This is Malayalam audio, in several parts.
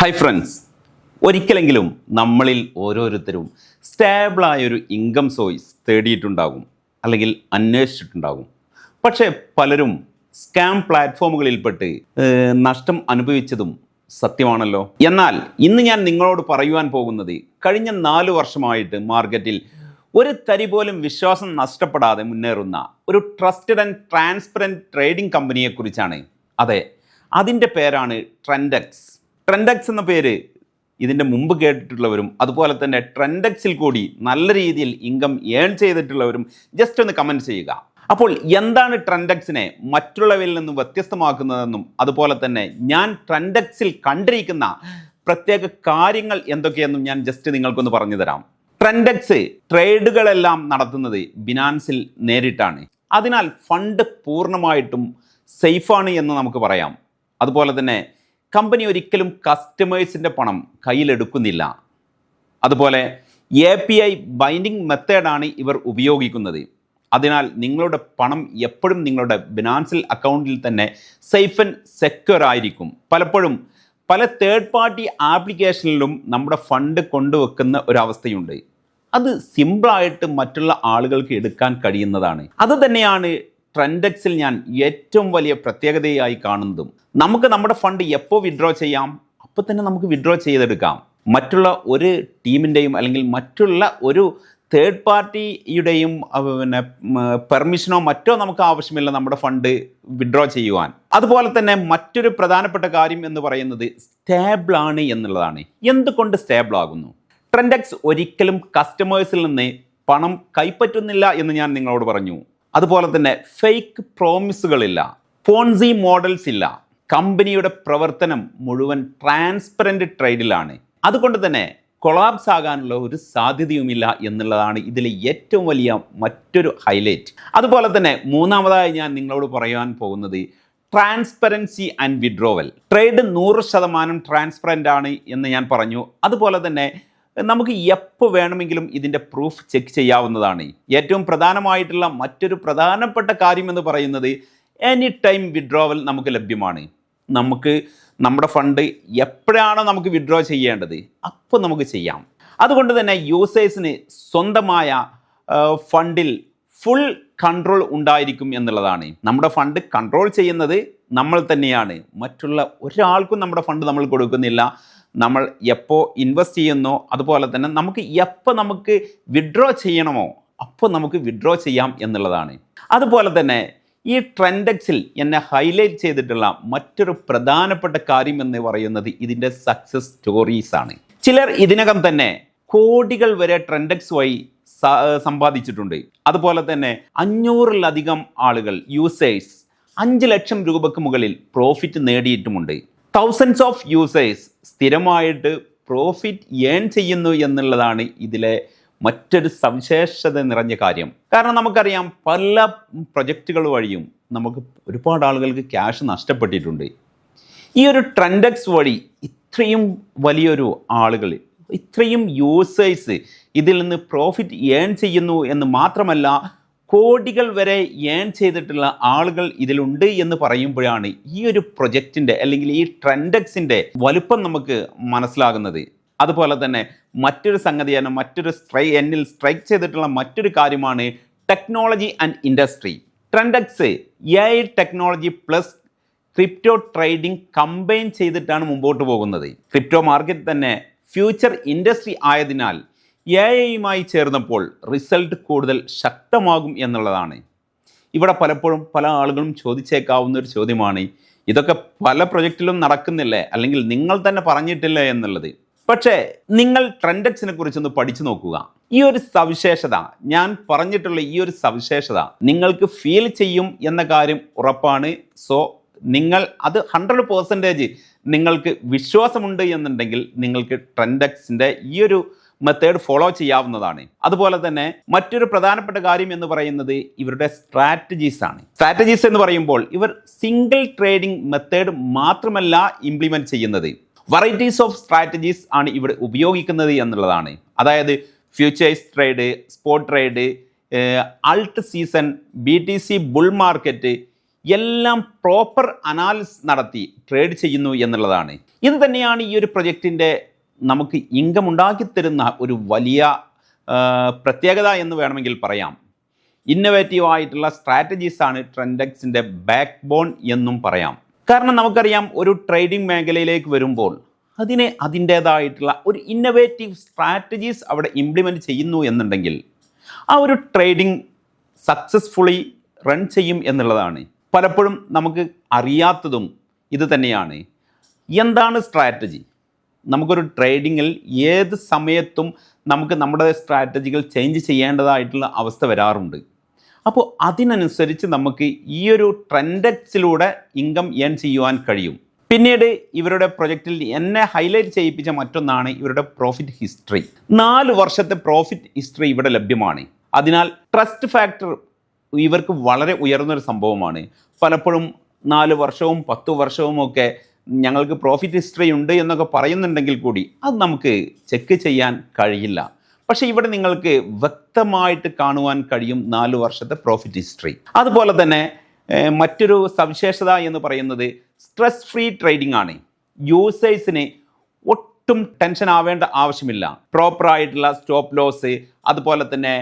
ഹായ് ഫ്രണ്ട്സ് ഒരിക്കലെങ്കിലും നമ്മളിൽ ഓരോരുത്തരും സ്റ്റേബിളായൊരു ഇൻകം സോഴ്സ് തേടിയിട്ടുണ്ടാകും. അല്ലെങ്കിൽ അന്വേഷിച്ചിട്ടുണ്ടാകും. പക്ഷേ പലരും സ്കാം പ്ലാറ്റ്ഫോമുകളിൽപ്പെട്ട് പെട്ട് നഷ്ടം അനുഭവിച്ചതും സത്യമാണല്ലോ. എന്നാൽ ഇന്ന് ഞാൻ നിങ്ങളോട് പറയുവാൻ പോകുന്നത് കഴിഞ്ഞ നാല് വർഷമായിട്ട് മാർക്കറ്റിൽ ഒരു തരി പോലും വിശ്വാസം നഷ്ടപ്പെടാതെ മുന്നേറുന്ന ഒരു ട്രസ്റ്റഡ് ആൻഡ് ട്രാൻസ്പെറന്റ് ട്രേഡിംഗ് കമ്പനിയെക്കുറിച്ചാണ് അതെ അതിന്റെ പേരാണ് ട്രെൻഡക്സ് ട്രെൻഡക്സ് എന്ന പേര് ഇതിന്റെ മുമ്പ് കേട്ടിട്ടുള്ളവരും അതുപോലെ തന്നെ ട്രെൻഡക്സിൽ കൂടി നല്ല രീതിയിൽ ഇൻകം ഏൺ ചെയ്തിട്ടുള്ളവരും ജസ്റ്റ് ഒന്ന് കമന്റ് ചെയ്യുക. അപ്പോൾ എന്താണ് ട്രെൻഡക്സിനെ മറ്റുള്ളവരിൽ നിന്നും വ്യത്യസ്തമാക്കുന്നതെന്നും അതുപോലെ തന്നെ ഞാൻ ട്രെൻഡക്സിൽ കണ്ടിരിക്കുന്ന പ്രത്യേക കാര്യങ്ങൾ എന്തൊക്കെയെന്നും ഞാൻ ജസ്റ്റ് നിങ്ങൾക്കൊന്ന് പറഞ്ഞു തരാം. ട്രെൻഡക്സ് ട്രേഡുകളെല്ലാം നടത്തുന്നത് ബിനാൻസിൽ നേരിട്ടാണ്. അതിനാൽ ഫണ്ട് പൂർണമായിട്ടും സേഫാണ് എന്ന് നമുക്ക് പറയാം. അതുപോലെ തന്നെ കമ്പനി ഒരിക്കലും കസ്റ്റമേഴ്സിന്റെ പണം കയ്യിലെടുക്കുന്നില്ല. അതുപോലെ എ പി ഐ ബൈൻഡിങ് മെത്തേഡാണ് ഇവർ ഉപയോഗിക്കുന്നത്. അതിനാൽ നിങ്ങളുടെ പണം എപ്പോഴും നിങ്ങളുടെ ബിനാൻസിൽ അക്കൗണ്ടിൽ തന്നെ സേഫ് ആൻഡ് സെക്യൂർ ആയിരിക്കും. പലപ്പോഴും പല തേർഡ് പാർട്ടി ആപ്ലിക്കേഷനിലും നമ്മുടെ ഫണ്ട് കൊണ്ടുവെക്കുന്ന ഒരവസ്ഥയുണ്ട്. അത് സിമ്പിളായിട്ട് മറ്റുള്ള ആളുകൾക്ക് എടുക്കാൻ കഴിയുന്നതാണ്. അത് തന്നെയാണ് ട്രെൻഡക്സിൽ ഞാൻ ഏറ്റവും വലിയ പ്രത്യേകതയായി കാണുന്നതും നമുക്ക് നമ്മുടെ ഫണ്ട് എപ്പോൾ വിഡ്രോ ചെയ്യാം? അപ്പോൾ തന്നെ നമുക്ക് വിഡ്രോ ചെയ്തെടുക്കാം. മറ്റുള്ള ഒരു ടീമിന്റെയും അല്ലെങ്കിൽ മറ്റുള്ള ഒരു തേർഡ് പാർട്ടിയുടെയും പിന്നെ പെർമിഷനോ മറ്റോ നമുക്ക് ആവശ്യമില്ല നമ്മുടെ ഫണ്ട് വിഡ്രോ ചെയ്യുവാൻ. അതുപോലെ തന്നെ മറ്റൊരു പ്രധാനപ്പെട്ട കാര്യം എന്ന് പറയുന്നത് സ്റ്റേബിളാണ് എന്നുള്ളതാണ്. എന്തുകൊണ്ട് സ്റ്റേബിൾ ആകുന്നു? ട്രെൻഡക്സ് ഒരിക്കലും കസ്റ്റമേഴ്സിൽ നിന്ന് പണം കൈപ്പറ്റുന്നില്ല എന്ന് ഞാൻ നിങ്ങളോട് പറഞ്ഞു. അതുപോലെ തന്നെ ഫേക്ക് പ്രോമിസുകളില്ല പോൺസി മോഡൽസ് ഇല്ല. കമ്പനിയുടെ പ്രവർത്തനം മുഴുവൻ ട്രാൻസ്പെറന്റ് ട്രേഡിലാണ് അതുകൊണ്ട് തന്നെ കൊളാപ്സ് ആകാനുള്ള ഒരു സാധ്യതയുമില്ല എന്നുള്ളതാണ് ഇതിലെ ഏറ്റവും വലിയ മറ്റൊരു ഹൈലൈറ്റ് അതുപോലെ തന്നെ മൂന്നാമതായി ഞാൻ നിങ്ങളോട് പറയാൻ പോകുന്നത് ട്രാൻസ്പെറൻസി ആൻഡ് വിഡ്രോവൽ ട്രേഡ് നൂറ് ശതമാനം ട്രാൻസ്പെറന്റ് ആണ് എന്ന് ഞാൻ പറഞ്ഞു. അതുപോലെ തന്നെ നമുക്ക് എപ്പോൾ വേണമെങ്കിലും ഇതിന്റെ പ്രൂഫ് ചെക്ക് ചെയ്യാവുന്നതാണ്. ഏറ്റവും പ്രധാനമായിട്ടുള്ള മറ്റൊരു പ്രധാനപ്പെട്ട കാര്യം എന്ന് പറയുന്നത് എനി ടൈം വിഡ്രോവൽ നമുക്ക് ലഭ്യമാണ്. നമുക്ക് നമ്മുടെ ഫണ്ട് എപ്പോഴാണോ നമുക്ക് വിഡ്രോ ചെയ്യേണ്ടത് അപ്പോൾ നമുക്ക് ചെയ്യാം. അതുകൊണ്ട് തന്നെ യൂസേഴ്സിന് സ്വന്തമായ ഫണ്ടിൽ ഫുൾ കൺട്രോൾ ഉണ്ടായിരിക്കും എന്നുള്ളതാണ്. നമ്മുടെ ഫണ്ട് കൺട്രോൾ ചെയ്യുന്നത് നമ്മൾ തന്നെയാണ്. മറ്റുള്ള ഒരാൾക്കും നമ്മുടെ ഫണ്ട് നമ്മൾ കൊടുക്കുന്നില്ല. നമ്മൾ എപ്പോൾ ഇൻവെസ്റ്റ് ചെയ്യുന്നോ അതുപോലെ തന്നെ നമുക്ക് എപ്പോൾ നമുക്ക് വിഡ്രോ ചെയ്യണമോ അപ്പോൾ നമുക്ക് വിഡ്രോ ചെയ്യാം എന്നുള്ളതാണ്. അതുപോലെ തന്നെ ഈ ട്രെൻഡക്സിൽ എന്നെ ഹൈലൈറ്റ് ചെയ്തിട്ടുള്ള മറ്റൊരു പ്രധാനപ്പെട്ട കാര്യം എന്ന് പറയുന്നത് ഇതിന്റെ സക്സസ് സ്റ്റോറീസ് ആണ്. ചിലർ ഇതിനകം തന്നെ കോടികൾ വരെ ട്രെൻഡക്സ് വഴി സമ്പാദിച്ചിട്ടുണ്ട്. അതുപോലെ തന്നെ അഞ്ഞൂറിലധികം ആളുകൾ യൂസേഴ്സ് അഞ്ച് ലക്ഷം രൂപയ്ക്ക് മുകളിൽ പ്രോഫിറ്റ് നേടിയിട്ടുമുണ്ട്. തൗസൻഡ്സ് ഓഫ് യൂസേഴ്സ് സ്ഥിരമായിട്ട് പ്രോഫിറ്റ് ഏൺ ചെയ്യുന്നു എന്നുള്ളതാണ് ഇതിലെ മറ്റൊരു സവിശേഷത നിറഞ്ഞ കാര്യം. കാരണം നമുക്കറിയാം പല പ്രൊജക്റ്റുകൾ വഴിയും നമുക്ക് ഒരുപാട് ആളുകൾക്ക് ക്യാഷ് നഷ്ടപ്പെട്ടിട്ടുണ്ട്. ഈ ഒരു ട്രെൻഡക്സ് വഴി ഇത്രയും വലിയൊരു ആളുകൾ ഇത്രയും യൂസേഴ്സ് ഇതിൽ നിന്ന് പ്രോഫിറ്റ് ഏൺ ചെയ്യുന്നു എന്ന് മാത്രമല്ല കോടികൾ വരെ ഏൺ ചെയ്തിട്ടുള്ള ആളുകൾ ഇതിലുണ്ട് എന്ന് പറയുമ്പോഴാണ് ഈ ഒരു പ്രൊജക്റ്റിന്റെ അല്ലെങ്കിൽ ഈ ട്രെൻഡക്സിന്റെ വലുപ്പം നമുക്ക് മനസ്സിലാകുന്നത്. അതുപോലെ തന്നെ മറ്റൊരു സംഗതിയാണ് മറ്റൊരു സ്ട്രൈ എന്നിൽ സ്ട്രൈക്ക് ചെയ്തിട്ടുള്ള മറ്റൊരു കാര്യമാണ് technology and industry. Trendex A I technology plus crypto trading combine ചെയ്തിട്ടാണ് മുമ്പോട്ട് പോകുന്നത്. ക്രിപ്റ്റോ മാർക്കറ്റ് തന്നെ ഫ്യൂച്ചർ ഇൻഡസ്ട്രി ആയതിനാൽ എ ഐയുമായി ചേർന്നപ്പോൾ റിസൾട്ട് കൂടുതൽ ശക്തമാകും എന്നുള്ളതാണ്. ഇവിടെ പലപ്പോഴും പല ആളുകളും ചോദിച്ചേക്കാവുന്ന ഒരു ചോദ്യമാണ്. ഇതൊക്കെ പല പ്രൊജക്റ്റിലും നടക്കുന്നില്ലേ? അല്ലെങ്കിൽ നിങ്ങൾ തന്നെ പറഞ്ഞിട്ടില്ലേ എന്നുള്ളത്. പക്ഷേ നിങ്ങൾ ട്രെൻഡക്സിനെ കുറിച്ചൊന്ന് പഠിച്ചു നോക്കുക. ഈ ഒരു സവിശേഷത ഞാൻ പറഞ്ഞിട്ടുള്ള ഈ ഒരു സവിശേഷത നിങ്ങൾക്ക് ഫീൽ ചെയ്യും എന്ന കാര്യം ഉറപ്പാണ്. സോ നിങ്ങൾ അത് ഹൺഡ്രഡ് പേഴ്സന്റേജ് നിങ്ങൾക്ക് വിശ്വാസമുണ്ട് എന്നുണ്ടെങ്കിൽ നിങ്ങൾക്ക് ട്രെൻഡക്സിന്റെ ഈ ഒരു മെത്തേഡ് ഫോളോ ചെയ്യാവുന്നതാണ്. അതുപോലെ തന്നെ മറ്റൊരു പ്രധാനപ്പെട്ട കാര്യം എന്ന് പറയുന്നത് ഇവരുടെ സ്ട്രാറ്റജീസ് ആണ്. സ്ട്രാറ്റജീസ് എന്ന് പറയുമ്പോൾ ഇവർ സിംഗിൾ ട്രേഡിംഗ് മെത്തേഡ് മാത്രമല്ല ഇംപ്ലിമെന്റ് ചെയ്യുന്നത്. വെറൈറ്റീസ് ഓഫ് സ്ട്രാറ്റജീസ് ആണ് ഇവിടെ ഉപയോഗിക്കുന്നത് എന്നുള്ളതാണ്. അതായത് futures trade spot trade alt season B T C bull market എല്ലാം പ്രോപ്പർ അനാലിസിസ് നടത്തി ട്രേഡ് ചെയ്യുന്നു എന്നുള്ളതാണ്. ഇത് തന്നെയാണ് ഈ ഒരു പ്രൊജക്റ്റിന്റെ നമുക്ക് ഇൻകം ഉണ്ടാക്കിത്തരുന്ന ഒരു വലിയ പ്രത്യേകത എന്ന് വേണമെങ്കിൽ പറയാം. ഇന്നവേറ്റീവ് ആയിട്ടുള്ള സ്ട്രാറ്റജീസാണ് ട്രെൻഡെക്സിന്റെ ബാക്ക് ബോൺ എന്നും പറയാം. കാരണം നമുക്കറിയാം ഒരു ട്രേഡിംഗ് മേഖലയിലേക്ക് വരുമ്പോൾ അതിനെ അതിന്റേതായിട്ടുള്ള ഒരു ഇന്നവേറ്റീവ് സ്ട്രാറ്റജീസ് അവിടെ ഇംപ്ലിമെന്റ് ചെയ്യുന്നു എന്നുണ്ടെങ്കിൽ ആ ഒരു ട്രേഡിംഗ് സക്സസ്ഫുള്ളി റൺ ചെയ്യും എന്നുള്ളതാണ്. പലപ്പോഴും നമുക്ക് അറിയാത്തതും ഇത് തന്നെയാണ്. എന്താണ് സ്ട്രാറ്റജി നമുക്കൊരു ട്രേഡിങ്ങിൽ ഏത് സമയത്തും നമുക്ക് നമ്മുടെ സ്ട്രാറ്റജികൾ ചേഞ്ച് ചെയ്യേണ്ടതായിട്ടുള്ള അവസ്ഥ വരാറുണ്ട്. അപ്പോൾ അതിനനുസരിച്ച് നമുക്ക് ഈ ഒരു ട്രെൻഡക്സിലൂടെ ഇൻകം ഏൺ ചെയ്യുവാൻ കഴിയും. പിന്നീട് ഇവരുടെ പ്രൊജക്റ്റിൽ എന്നെ ഹൈലൈറ്റ് ചെയ്യിപ്പിച്ച മറ്റൊന്നാണ് ഇവരുടെ പ്രോഫിറ്റ് ഹിസ്റ്ററി നാല് വർഷത്തെ പ്രോഫിറ്റ് ഹിസ്റ്ററി ഇവിടെ ലഭ്യമാണ്. അതിനാൽ ട്രസ്റ്റ് ഫാക്ടർ ഇവർക്ക് വളരെ ഉയർന്നൊരു സംഭവമാണ്. പലപ്പോഴും നാല് വർഷവും പത്ത് വർഷവും ഒക്കെ ഞങ്ങൾക്ക് പ്രോഫിറ്റ് ഹിസ്റ്ററി ഉണ്ട് എന്നൊക്കെ പറയുന്നുണ്ടെങ്കിൽ കൂടി അത് നമുക്ക് ചെക്ക് ചെയ്യാൻ കഴിയില്ല. പക്ഷേ ഇവിടെ നിങ്ങൾക്ക് വ്യക്തമായിട്ട് കാണുവാൻ കഴിയും നാല് വർഷത്തെ പ്രോഫിറ്റ് ഹിസ്റ്ററി അതുപോലെ തന്നെ മറ്റൊരു സവിശേഷത എന്ന് പറയുന്നത് സ്ട്രെസ് ഫ്രീ ട്രേഡിംഗ് ആണ്. യൂസേഴ്സിന് ഒട്ടും ടെൻഷൻ ആവേണ്ട ആവശ്യമില്ല. പ്രോപ്പറായിട്ടുള്ള സ്റ്റോപ്പ് ലോസ് അതുപോലെ തന്നെ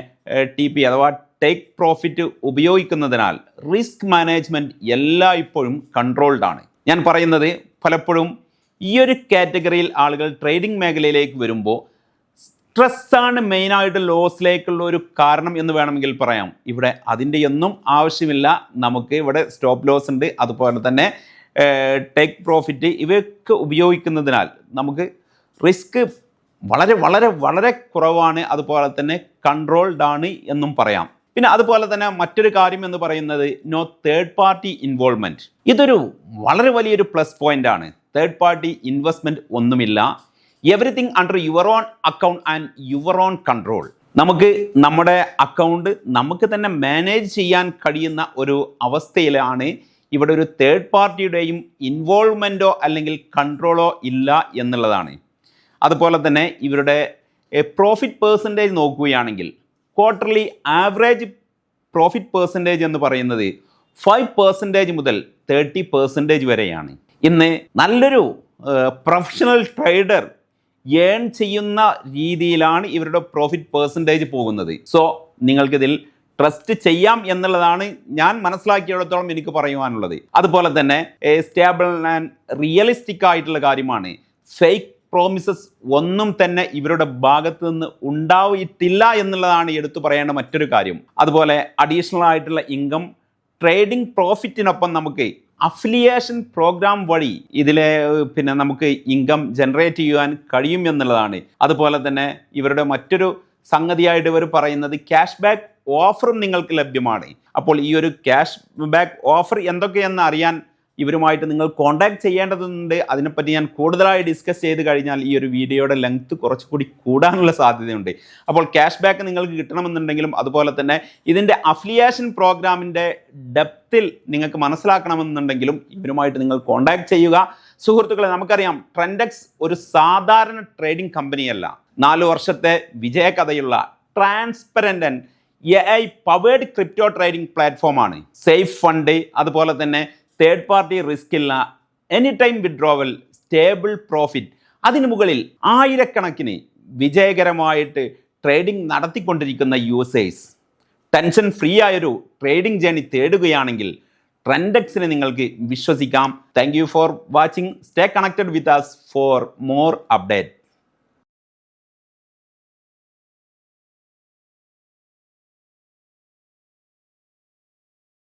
ടി പി അഥവാ ടേക്ക് പ്രോഫിറ്റ് ഉപയോഗിക്കുന്നതിനാൽ റിസ്ക് മാനേജ്മെന്റ് എല്ലായ്പ്പോഴും കൺട്രോൾഡ് ആണ്. ഞാൻ പറയുന്നത് പലപ്പോഴും ഈ ഒരു കാറ്റഗറിയിൽ ആളുകൾ ട്രേഡിംഗ് മേഖലയിലേക്ക് വരുമ്പോൾ സ്ട്രെസ്സാണ് മെയിനായിട്ട് ലോസിലേക്കുള്ള ഒരു കാരണം എന്ന് വേണമെങ്കിൽ പറയാം. ഇവിടെ അതിന്റെ ഒന്നും ആവശ്യമില്ല. നമുക്ക് ഇവിടെ സ്റ്റോപ്പ് ലോസ് ഉണ്ട്. അതുപോലെ തന്നെ ടേക്ക് പ്രോഫിറ്റ് ഇവയൊക്കെ ഉപയോഗിക്കുന്നതിനാൽ നമുക്ക് റിസ്ക് വളരെ വളരെ വളരെ കുറവാണ്. അതുപോലെ തന്നെ കൺട്രോൾഡ് ആണ് എന്നും പറയാം. പിന്നെ അതുപോലെ തന്നെ മറ്റൊരു കാര്യം എന്ന് പറയുന്നത് നോ തേർഡ് പാർട്ടി ഇൻവോൾവ്മെന്റ് ഇതൊരു വളരെ വലിയൊരു പ്ലസ് പോയിന്റ് ആണ്. തേർഡ് പാർട്ടി ഇൻവെസ്റ്റ്മെന്റ് ഒന്നുമില്ല. Everything under your own account and your own control നമുക്ക് നമ്മുടെ അക്കൗണ്ട് നമുക്ക് തന്നെ മാനേജ് ചെയ്യാൻ കഴിയുന്ന ഒരു അവസ്ഥയിലാണ് ഇവിടെ ഒരു തേർഡ് പാർട്ടിയുടെയും ഇൻവോൾവ്മെന്റോ അല്ലെങ്കിൽ കൺട്രോളോ ഇല്ല എന്നുള്ളതാണ്. അതുപോലെ തന്നെ ഇവരുടെ പ്രോഫിറ്റ് പേഴ്സന്റേജ് നോക്കുകയാണെങ്കിൽ ക്വാർട്ടർലി ആവറേജ് പ്രോഫിറ്റ് പേഴ്സന്റേജ് എന്ന് പറയുന്നത് ഫൈവ് പെർസെന്റേജ് മുതൽ തേർട്ടി പെർസെന്റേജ് വരെയാണ്. ഇന്ന് നല്ലൊരു പ്രൊഫഷണൽ ട്രേഡർ ഏൺ ചെയ്യുന്ന രീതിയിലാണ് ഇവരുടെ പ്രോഫിറ്റ് പേഴ്സന്റേജ് പോകുന്നത്. സോ നിങ്ങൾക്കിതിൽ ട്രസ്റ്റ് ചെയ്യാം എന്നുള്ളതാണ് ഞാൻ മനസ്സിലാക്കിയിടത്തോളം എനിക്ക് പറയുവാനുള്ളത്. അതുപോലെ തന്നെ സ്റ്റേബിൾ ആൻഡ് റിയലിസ്റ്റിക് ആയിട്ടുള്ള കാര്യമാണ്. ഫേക്ക് പ്രോമിസസ് ഒന്നും തന്നെ ഇവരുടെ ഭാഗത്തു നിന്ന് ഉണ്ടാവിയിട്ടില്ല എന്നുള്ളതാണ് എടുത്തു പറയേണ്ട മറ്റൊരു കാര്യം. അതുപോലെ അഡീഷണൽ ആയിട്ടുള്ള ഇൻകം ട്രേഡിംഗ് പ്രോഫിറ്റിനൊപ്പം നമുക്ക് അഫിലിയേഷൻ പ്രോഗ്രാം വഴി ഇതിലെ പിന്നെ നമുക്ക് ഇൻകം ജനറേറ്റ് ചെയ്യുവാൻ കഴിയും എന്നുള്ളതാണ്. അതുപോലെ തന്നെ ഇവരുടെ മറ്റൊരു സംഗതിയായിട്ട് ഇവർ പറയുന്നത് ക്യാഷ് ബാക്ക് ഓഫറും നിങ്ങൾക്ക് ലഭ്യമാണ്. അപ്പോൾ ഈ ഒരു ക്യാഷ് ബാക്ക് ഓഫർ എന്തൊക്കെയെന്ന് അറിയാൻ ഇവരുമായിട്ട് നിങ്ങൾ കോൺടാക്ട് ചെയ്യേണ്ടതുണ്ട്. അതിനെപ്പറ്റി ഞാൻ കൂടുതലായി ഡിസ്കസ് ചെയ്ത് കഴിഞ്ഞാൽ ഈ ഒരു വീഡിയോയുടെ ലെങ്ത് കുറച്ചുകൂടി കൂടാനുള്ള സാധ്യതയുണ്ട്. അപ്പോൾ ക്യാഷ് ബാക്ക് നിങ്ങൾക്ക് കിട്ടണമെന്നുണ്ടെങ്കിലും അതുപോലെ തന്നെ ഇതിന്റെ അഫിലിയേഷൻ പ്രോഗ്രാമിന്റെ ഡെപ്തിൽ നിങ്ങൾക്ക് മനസ്സിലാക്കണമെന്നുണ്ടെങ്കിലും ഇവരുമായിട്ട് നിങ്ങൾ കോൺടാക്ട് ചെയ്യുക. സുഹൃത്തുക്കളെ നമുക്കറിയാം ട്രെൻഡെക്സ് ഒരു സാധാരണ ട്രേഡിംഗ് കമ്പനിയല്ല നാല് വർഷത്തെ വിജയകഥയുള്ള transparent and A I powered crypto trading പ്ലാറ്റ്ഫോമാണ് സേഫ് ഫണ്ട് അതുപോലെ തന്നെ തേർഡ് പാർട്ടി റിസ്ക് ഇല്ല. Any time withdrawal stable profit അതിന് മുകളിൽ ആയിരക്കണക്കിന് വിജയകരമായിട്ട് ട്രേഡിംഗ് നടത്തിക്കൊണ്ടിരിക്കുന്ന യൂസേഴ്സ് ടെൻഷൻ ഫ്രീ ആയൊരു ട്രേഡിംഗ് ജേണി തേടുകയാണെങ്കിൽ ട്രെൻഡെക്സിനെ നിങ്ങൾക്ക് വിശ്വസിക്കാം. Thank you for watching stay connected with us for more update